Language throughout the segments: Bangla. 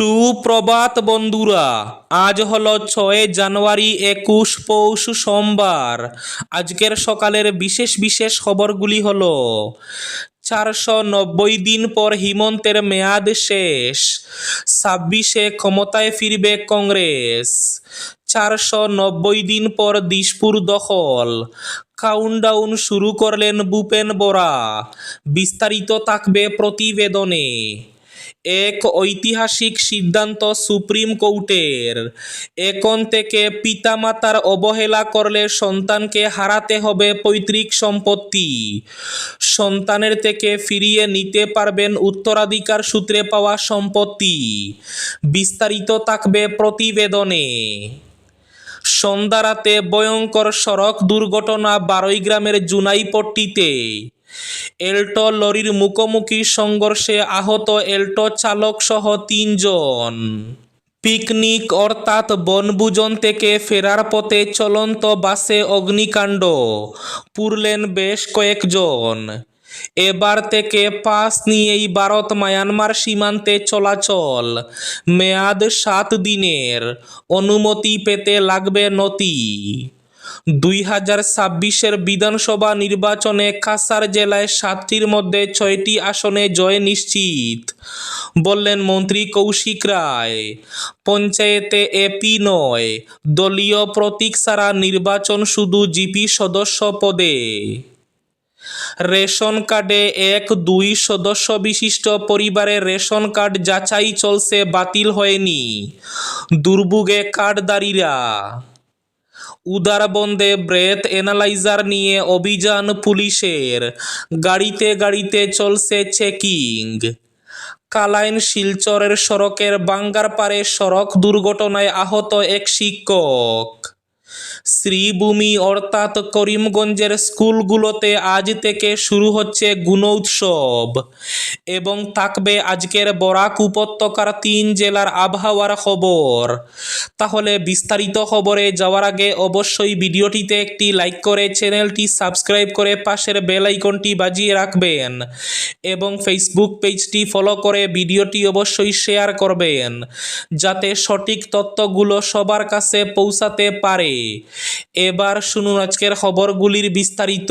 সুপ্রভাত বন্ধুরা, আজ হলো ছয় জানুয়ারি একুশ পৌষ সোমবার। আজকের সকালের বিশেষ বিশেষ খবরগুলি হলো, চারশো নব্বই দিন পর হিমন্তের মেয়াদ শেষ, ছাব্বিশে ক্ষমতায় ফিরবে কংগ্রেস, চারশো নব্বই দিন পর দিশপুর দখল কাউন্টডাউন শুরু করলেন ভূপেন বোরা, বিস্তারিত থাকবে প্রতিবেদনে। এক ঐতিহাসিক সিদ্ধান্ত সুপ্রিম কোর্টের। এখন থেকে পিতামাতার অবহেলা করলে সন্তানকে হারাতে হবে পৈতৃক সম্পত্তি। সন্তানের থেকে ফিরিয়ে নিতে পারবেন উত্তরাধিকার সূত্রে পাওয়া সম্পত্তি। বিস্তারিত থাকবে প্রতিবেদনে। সন্ধ্যা ভয়ঙ্কর সড়ক দুর্ঘটনা বারৈগ্রামের জুনাইপট্টিতে। এল্টো লরির মুখোমুখি সংঘর্ষে আহত এল্টো চালক সহ তিনজন। পিকনিক অর্থাৎ বনভোজন থেকে ফেরার পথে চলন্ত বাসে অগ্নিকাণ্ড, পুরলেন বেশ কয়েকজন। এবার থেকে পাস নিয়েই ভারত মায়ানমার সীমান্তে চলাচল। মেয়াদ সাত দিনের, অনুমতি পেতে লাগবে নথি। দুই হাজার ছাব্বিশের বিধানসভা নির্বাচনে কাসার জেলায় সাতটির মধ্যে ছয়টি আসনে জয় নিশ্চিত, বললেন মন্ত্রী কৌশিক রায়। পঞ্চায়েতে এপি নয়, দলীয় প্রতীক ছাড়া নির্বাচন শুধু জিপি সদস্য পদে। রেশন কার্ডে এক দুই সদস্য বিশিষ্ট পরিবারের রেশন কার্ড যাচাই চলছে, বাতিল হয়নি। দুর্ভোগে কার্ডদারীরা উদারবন্দে ব্রেথ এনালাইজার নিয়ে অভিযান পুলিশের। গাড়িতে গাড়িতে চলছে চেকিং। কালাইন শিলচরের সড়কের বাঙ্গার পারে সড়ক দুর্ঘটনায় আহত এক শিক্ষক। শ্রীভূমি অর্থাৎ করিমগঞ্জের স্কুলগুলোতে আজ থেকে শুরু হচ্ছে গুণোৎসব এবং থাকবে আজকের বরাক উপত্যকার তিন জেলার আবহাওয়ার খবর। তাহলে বিস্তারিত খবরে যাওয়ার আগে অবশ্যই ভিডিওটিতে একটি লাইক করে চ্যানেলটি সাবস্ক্রাইব করে পাশের বেল আইকনটি বাজিয়ে রাখবেন এবং ফেসবুক পেজটি ফলো করে ভিডিওটি অবশ্যই শেয়ার করবেন, যাতে সঠিক তথ্যগুলো সবার কাছে পৌঁছাতে পারে। এবার শুনুন আজকের খবরগুলির বিস্তারিত।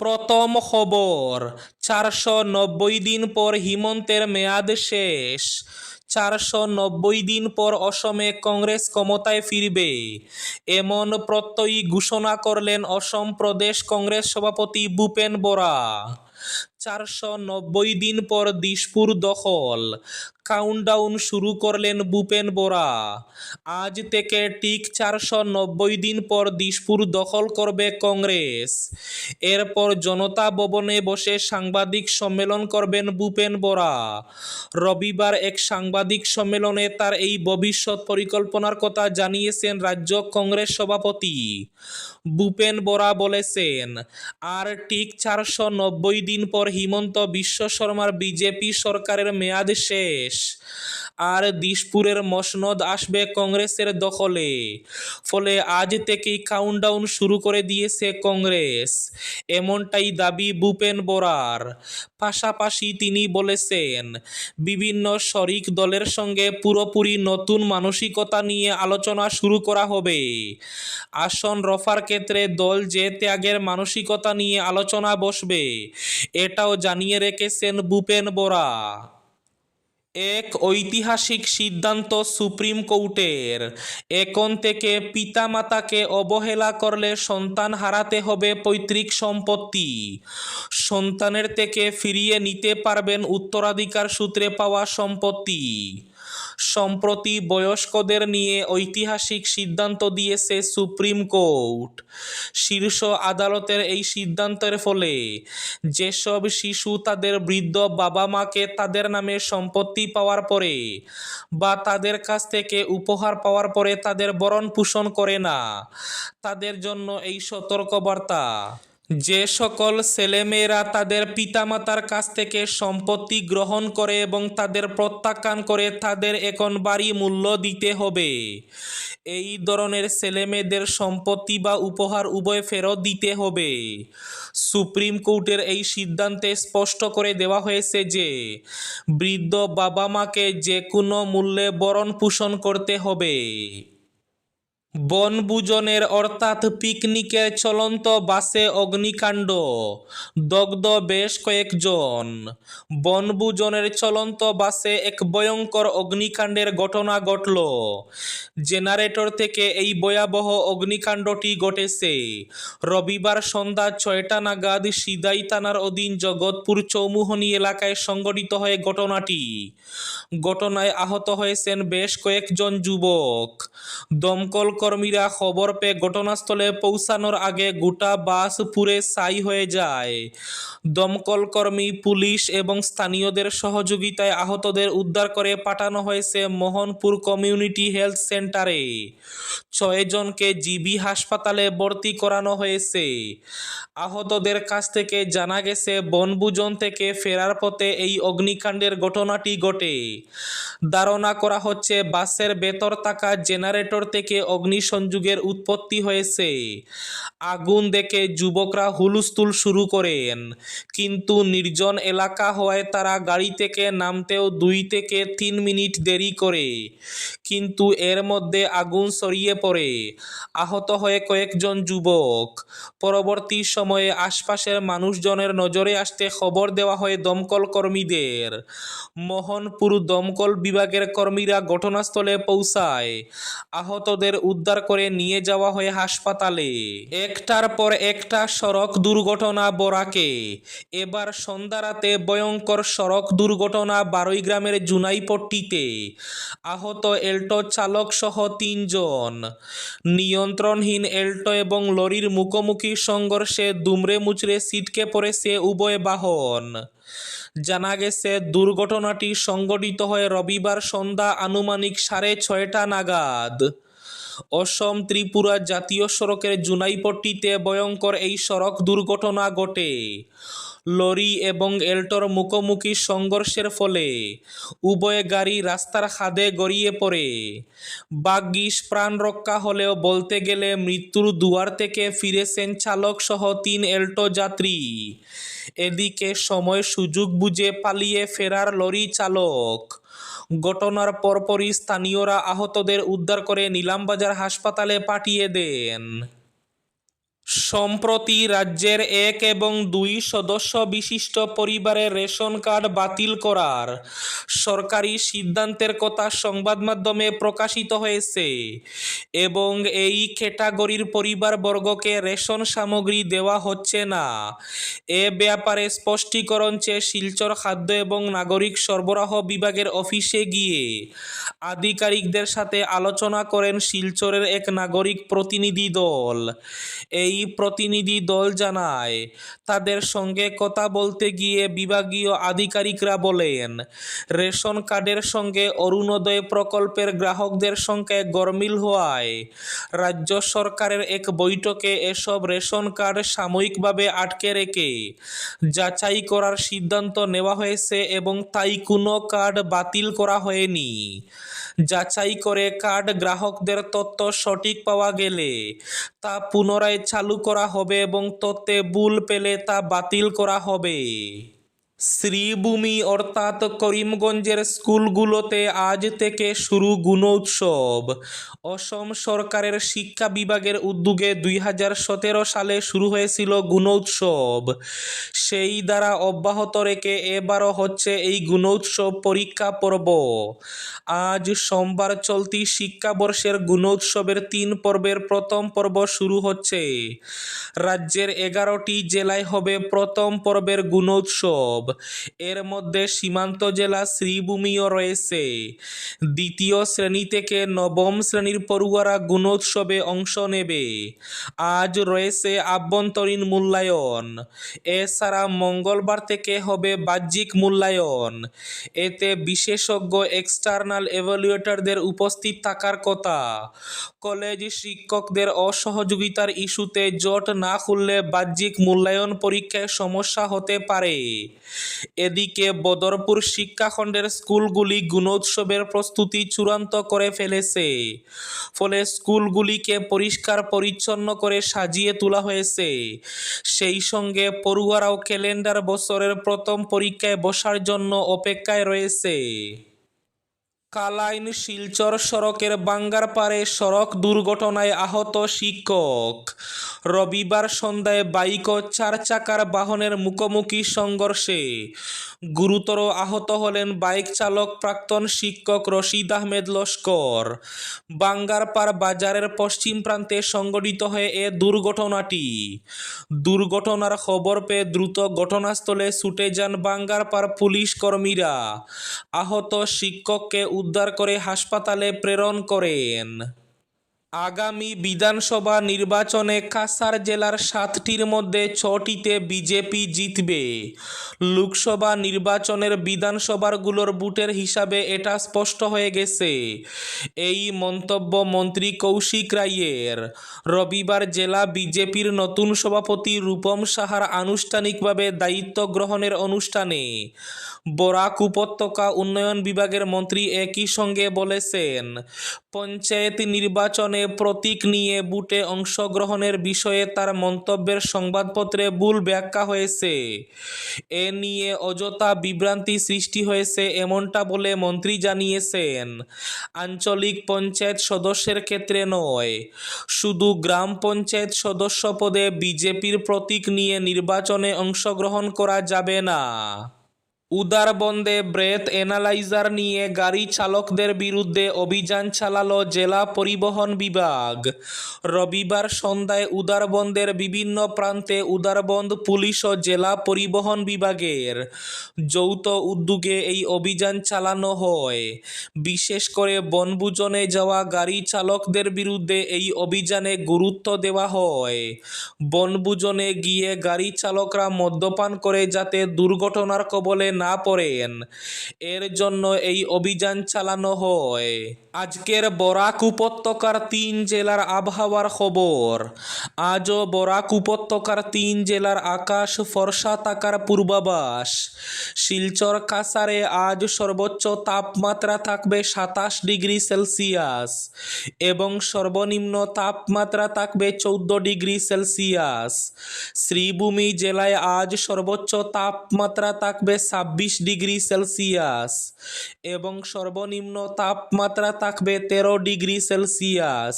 প্রথম খবর চারশো নব্বই দিন পর হিমন্তের মেয়াদ শেষ। চারশো নব্বই দিন পর অসমে কংগ্রেস ক্ষমতায় ফিরবে। এমন প্রত্যয়ী ঘোষণা করলেন অসম প্রদেশ কংগ্রেস সভাপতি ভূপেন বোরা। চারশো নব্বই দিন পর দিশপুর দখল। কাউন্টডাউন শুরু করলেন ভূপেন বোরা। আজ থেকে ঠিক চারশো নব্বই দিন পর দিশপুর দখল করবে কংগ্রেস। এরপর জনতা ভবনে বসে সাংবাদিক সম্মেলন করবেন ভূপেন বোরা। রবিবার এক সাংবাদিক সম্মেলনে তার এই ভবিষ্যৎ পরিকল্পনার কথা জানিয়েছেন রাজ্য কংগ্রেস সভাপতি। ভূপেন বোরা বলেছেন, আর ঠিক চারশো নব্বই দিন পর হিমন্ত বিশ্ব শর্মার বিজেপি সরকারের মেয়াদ শেষ। আর দিশপুরের মসনদ আসবে কংগ্রেসের দখলে। ফলে আজ থেকেই কাউন্টডাউন শুরু করে দিয়েছে কংগ্রেস। এমনটাই দাবি ভূপেন বরার। পাশাপাশি তিনি বলেছেন, বিভিন্ন শরিক দলের সঙ্গে পুরোপুরি নতুন মানসিকতা নিয়ে আলোচনা শুরু করা হবে। আসন রফার ক্ষেত্রে দল যে ত্যাগের মানসিকতা নিয়ে আলোচনা বসবে, এটাও জানিয়ে রেখেছেন ভূপেন বোরা। এক ঐতিহাসিক সিদ্ধান্ত সুপ্রিম কোর্টের। এখন থেকে পিতামাতাকে অবহেলা করলে সন্তান হারাতে হবে পৈতৃক সম্পত্তি। সন্তানের থেকে ফিরিয়ে নিতে পারবেন উত্তরাধিকার সূত্রে পাওয়া সম্পত্তি। সম্প্রতি বয়স্কদের নিয়ে ঐতিহাসিক সিদ্ধান্ত দিয়েছে সুপ্রিম কোর্ট। শীর্ষ আদালতের এই সিদ্ধান্তের ফলে যেসব শিশু তাদের বৃদ্ধ বাবা মাকে তাদের নামে সম্পত্তি পাওয়ার পরে বা তাদের কাছ থেকে উপহার পাওয়ার পরে তাদের বরণ পোষণ করে না, তাদের জন্য এই সতর্কবার্তা যে সকল ছেলেমেয়েরা তাদের পিতামাতার কাছ থেকে সম্পত্তি গ্রহণ করে এবং তাদের প্রত্যাখ্যান করে তাদের এখন বাড়ি মূল্য দিতে হবে। এই ধরনের ছেলেমেয়েদের সম্পত্তি বা উপহার উভয় ফেরত দিতে হবে। সুপ্রিম কোর্টের এই সিদ্ধান্তে স্পষ্ট করে দেওয়া হয়েছে যে, বৃদ্ধ বাবা মাকে যে কোনো মূল্যে বরণ পোষণ করতে হবে। বনভোজনের অর্থাৎ পিকনিকের চলন্ত বাসে অগ্নিকাণ্ড। দগ্ধ বেশ কয়েকজন। বনভোজনের চলন্ত বাসে এক ভয়ঙ্কর অগ্নিকাণ্ডের ঘটনা ঘটল। জেনারেটর থেকে এই ভয়াবহ অগ্নিকাণ্ডটি ঘটেছে। রবিবার সন্ধ্যা ছয়টা নাগাদ সিদাই থানার অধীন জগৎপুর চৌমুহনী এলাকায় সংঘটিত হয় ঘটনাটি। ঘটনায় আহত হয়েছেন বেশ কয়েকজন যুবক। দমকল কর্মীরা খবর পেয়ে ঘটনাস্থলে পৌঁছানোর আগে গোটা বাস পুড়ে ছাই হয়ে যায়। দমকল কর্মী, পুলিশ এবং স্থানীয়দের সহযোগিতায় আহতদের উদ্ধার করে পাঠানো হয়েছে মোহনপুর কমিউনিটি হেলথ সেন্টারে। ছয়জনকে জিবি হাসপাতালে ভর্তি করানো হয়েছে। আহতদের কাছ থেকে জানা গেছে, বনভোজন থেকে ফেরার পথে এই অগ্নিকাণ্ডের ঘটনাটি ঘটে। ধারণা করা হচ্ছে, বাসের ভেতর থাকা জেনারেটর থেকে অগ্নিসংযোগের উৎপত্তি হয়েছে। আগুন দেখে যুবকরা হুলস্থুল শুরু করেন। কিন্তু নির্জন এলাকা হওয়ায় তারা গাড়ি থেকে নামতেও দুই থেকে তিন মিনিট দেরি করে। কিন্তু এর মধ্যে আগুন ছড়িয়ে পড়ে। আহত হয়ে কয়েকজন যুবক। পরবর্তী সময়ে আশপাশের মানুষজনের নজরে আসতে খবর দেওয়া হয় দমকল কর্মীদের। মোহনপুর দমকল বিভাগের কর্মীরা ঘটনাস্থলে পৌঁছায়। আহতদের উদ্ধার করে নিয়ে যাওয়া হয় হাসপাতালে। একটার পর একটা সড়ক দুর্ঘটনা বরাকে। এবার সন্ধ্যা রাতে ভয়ঙ্কর সড়ক দুর্ঘটনা বারোই গ্রামের জুনাইপট্টিতে। আহত এল্টো চালক সহ তিনজন। নিয়ন্ত্রণহীন এল্টো এবং লরির মুখোমুখি সংঘর্ষে দুমড়ে মুচড়ে ছিটকে পড়েছে উভয় বাহন। জানা গেছে, দুর্ঘটনাটি সংঘটিত হয় রবিবার সন্ধ্যা আনুমানিক সাড়ে ছয়টা নাগাদ। অসম ত্রিপুরা জাতীয় সড়কের জুনাইপট্টিতে ভয়ঙ্কর এই সড়ক দুর্ঘটনা ঘটে। লরি এবং এল্টোর মুখোমুখি সংঘর্ষের ফলে উভয় গাড়ি রাস্তার খাদে গড়িয়ে পড়ে। বাগ্যিস প্রাণ রক্ষা হলেও বলতে গেলে মৃত্যুর দুয়ার থেকে ফিরেছেন চালক সহ তিন এল্টো যাত্রী। এদিকে সময় সুযোগ বুঝে পালিয়ে ফেরার লরি চালক। ঘটনার পরপরই স্থানীয়রা আহতদের উদ্ধার করে নিলামবাজার হাসপাতালে পাঠিয়ে দেন। সম্প্রতি রাজ্যের এক এবং দুই সদস্য বিশিষ্ট পরিবারের রেশন কার্ড বাতিল করার সরকারি সিদ্ধান্তের কথা সংবাদ মাধ্যমে প্রকাশিত হয়েছে এবং এই ক্যাটাগরির পরিবারবর্গকে রেশন সামগ্রী দেওয়া হচ্ছে না। এ ব্যাপারে স্পষ্টীকরণ চেয়ে শিলচর খাদ্য এবং নাগরিক সরবরাহ বিভাগের অফিসে গিয়ে আধিকারিকদের সাথে আলোচনা করেন শিলচরের এক নাগরিক প্রতিনিধি দল। এই প্রতিনিধি দল জানায়, তাদের সঙ্গে কথা বলতে গিয়ে বিভাগীয় আধিকারিকরা বলেন, রেশন কার্ডের সঙ্গে অরুণোদয় প্রকল্পের গ্রাহকদের সংখ্যায় গরমিল হওয়ায় রাজ্য সরকারের এক বৈঠকে এসব রেশন কার্ড সাময়িকভাবে আটকে রেখে যাচাই করার সিদ্ধান্ত নেওয়া হয়েছে এবং তাই কোনো কার্ড বাতিল করা হয়নি। যাচাই করে কার্ড গ্রাহকদের তথ্য সঠিক পাওয়া গেলে তা পুনরায় চালু করা হবে এবং তথ্যে ভুল পেলে তা বাতিল করা হবে। শ্রীভূমি অর্থাৎ করিমগঞ্জের স্কুলগুলোতে আজ থেকে শুরু গুণোৎসব। অসম সরকারের শিক্ষা বিভাগের উদ্যোগে দুই হাজার সতেরো সালে শুরু হয়েছিল গুণোৎসব। সেই দ্বারা অব্যাহত রেখে এবারও হচ্ছে এই গুণোৎসব পরীক্ষা পর্ব। আজ সোমবার চলতি শিক্ষাবর্ষের গুণোৎসবের তিন পর্বের প্রথম পর্ব শুরু হচ্ছে। রাজ্যের এগারোটি জেলায় হবে প্রথম পর্বের গুণোৎসব। এর মধ্যে সীমান্ত জেলা শ্রীভূমিও রয়েছে। দ্বিতীয় শ্রেণি থেকে নবম শ্রেণির পড়ুয়ারা গুণোৎসবে অংশ নেবে। আজ রয়েছে আভ্যন্তরীণ মূল্যায়ন। এছাড়া মঙ্গলবার থেকে হবে বাহ্যিক মূল্যায়ন। এতে বিশেষজ্ঞ এক্সটার্নাল এভালুয়েটরদের উপস্থিত থাকার কথা। কলেজ শিক্ষকদের অসহযোগিতার ইস্যুতে জোট না খুললে বাহ্যিক মূল্যায়ন পরীক্ষায় সমস্যা হতে পারে। এদিকে বদরপুর শিক্ষাখণ্ডের স্কুলগুলি গুণোৎসবের প্রস্তুতি চূড়ান্ত করে ফেলেছে। ফলে স্কুলগুলিকে পরিষ্কার পরিচ্ছন্ন করে সাজিয়ে তোলা হয়েছে। সেই সঙ্গে পড়ুয়ারাও ক্যালেন্ডার বছরের প্রথম পরীক্ষায় বসার জন্য অপেক্ষায় রয়েছে। কালাইন শিলচর সড়কের বাঙ্গার বাঙ্গারপাড়ে সড়ক দুর্ঘটনায় আহত শিক্ষক। রবিবার সন্ধ্যায় বাইক ও চার চাকার বাহনের মুখোমুখি সংঘর্ষে গুরুতর আহত হলেন বাইক চালক প্রাক্তন শিক্ষক রশিদ আহমেদ লস্কর। বাঙ্গারপাড় বাজারের পশ্চিম প্রান্তে সংঘটিত হয়ে এ দুর্ঘটনাটি। দুর্ঘটনার খবর পেয়ে দ্রুত ঘটনাস্থলে ছুটে যান বাঙ্গারপাড় পুলিশ কর্মীরা। আহত শিক্ষককে উদ্ধার করে হাসপাতালে প্রেরণ করেন। আগামী বিধানসভা নির্বাচনে কাছাড় জেলার সাতটির মধ্যে ছটিতে বিজেপি জিতবে। লোকসভা নির্বাচনের বিধানসভাগুলোর বুটের হিসাবে এটা স্পষ্ট হয়ে গেছে। এই মন্তব্য মন্ত্রী কৌশিক রায়ের। রবিবার জেলা বিজেপির নতুন সভাপতি রূপম সাহার আনুষ্ঠানিকভাবে দায়িত্ব গ্রহণের অনুষ্ঠানে বরাক উপত্যকা উন্নয়ন বিভাগের মন্ত্রী একই সঙ্গে বলেছেন, পঞ্চায়েত নির্বাচনে প্রতীক নিয়ে বুটে অংশগ্রহণের বিষয়ে তার মন্তব্যের সংবাদপত্রে ভুল ব্যাখ্যা হয়েছে। এ নিয়ে অযথা বিভ্রান্তি সৃষ্টি হয়েছে এমনটা বলে মন্ত্রী জানিয়েছেন। আঞ্চলিক পঞ্চায়েত সদস্যের ক্ষেত্রে নয়। শুধু গ্রাম পঞ্চায়েত সদস্য পদে বিজেপির প্রতীক নিয়ে নির্বাচনে অংশগ্রহণ করা যাবে না। উদারবন্দে ব্রেথ এনালাইজার নিয়ে গাড়ি চালকদের বিরুদ্ধে অভিযান চালালো জেলা পরিবহন বিভাগ। রবিবার সন্ধ্যায় উদারবন্দের বিভিন্ন প্রান্তে উদারবন্দ পুলিশ ও জেলা পরিবহন বিভাগের যৌথ উদ্যোগে এই অভিযান চালানো হয়। বিশেষ করে বনভোজনে যাওয়া গাড়ি চালকদের বিরুদ্ধে এই অভিযানে গুরুত্ব দেওয়া হয়। বনভোজনে গিয়ে গাড়ি চালকরা মদ্যপান করে যাতে দুর্ঘটনার কবলে না পড়েন। এর জন্য এই অভিযান চালানো হয়। আজকের বরাক উপত্যকার তিন জেলার আবহাওয়ার খবর। আজও বরাক উপত্যকার তিন জেলার আকাশ ফর্সা থাকার পূর্বাভাস। শিলচর কাসারে আজ সর্বোচ্চ তাপমাত্রা থাকবে সাতাশ ডিগ্রি সেলসিয়াস এবং সর্বনিম্ন তাপমাত্রা থাকবে চৌদ্দ ডিগ্রি সেলসিয়াস। শ্রীভূমি জেলায় আজ সর্বোচ্চ তাপমাত্রা থাকবে ছাব্বিশ ডিগ্রি সেলসিয়াস এবং সর্বনিম্ন তাপমাত্রা থাকবে তেরো ডিগ্রি সেলসিয়াস।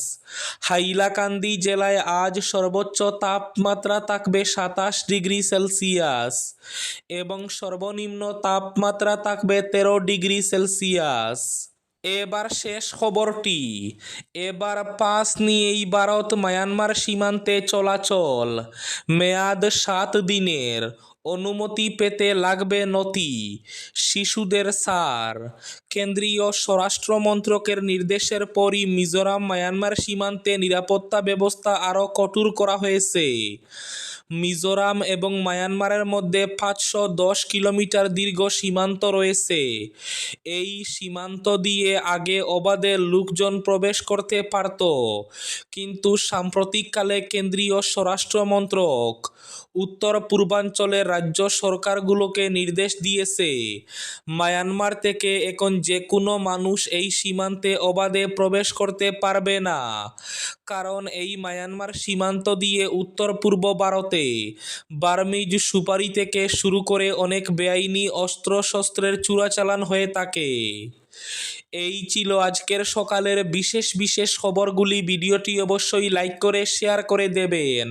হাইলাকান্দি জেলায় আজ সর্বোচ্চ তাপমাত্রা থাকবে সাতাশ ডিগ্রি সেলসিয়াস এবং সর্বনিম্ন তাপমাত্রা থাকবে তেরো ডিগ্রি সেলসিয়াস। এবার শেষ খবরটি। এবার পাস নিয়েই ভারত মায়ানমার সীমান্তে চলাচল। মেয়াদ সাত দিনের। অনুমতি পেতে লাগবে নথি। শিশুদের সার। কেন্দ্রীয় স্বরাষ্ট্র মন্ত্রকের নির্দেশের পরই মিজোরাম মায়ানমার সীমান্তে নিরাপত্তা ব্যবস্থা আরও কঠোর করা হয়েছে। মিজোরাম এবং মায়ানমারের মধ্যে পাঁচশো দশ কিলোমিটার দীর্ঘ সীমান্ত রয়েছে। এই সীমান্ত দিয়ে আগে অবাধে লোকজন প্রবেশ করতে পারত। কিন্তু সাম্প্রতিককালে কেন্দ্রীয় স্বরাষ্ট্র মন্ত্রক উত্তর পূর্বাঞ্চলের রাজ্য সরকারগুলোকে নির্দেশ দিয়েছে। মায়ানমার থেকে এখন যে কোনো মানুষ এই সীমান্তে অবাধে প্রবেশ করতে পারবে না। কারণ এই মায়ানমার সীমান্ত দিয়ে উত্তর পূর্ব ভারতে বার্মিজ সুপারি থেকে শুরু করে অনেক বেআইনি অস্ত্রশস্ত্রের চোরাচালান হয়ে থাকে। এই ছিল আজকের সকালের বিশেষ বিশেষ খবরগুলি। ভিডিওটি অবশ্যই লাইক করে, শেয়ার করে দেবেন।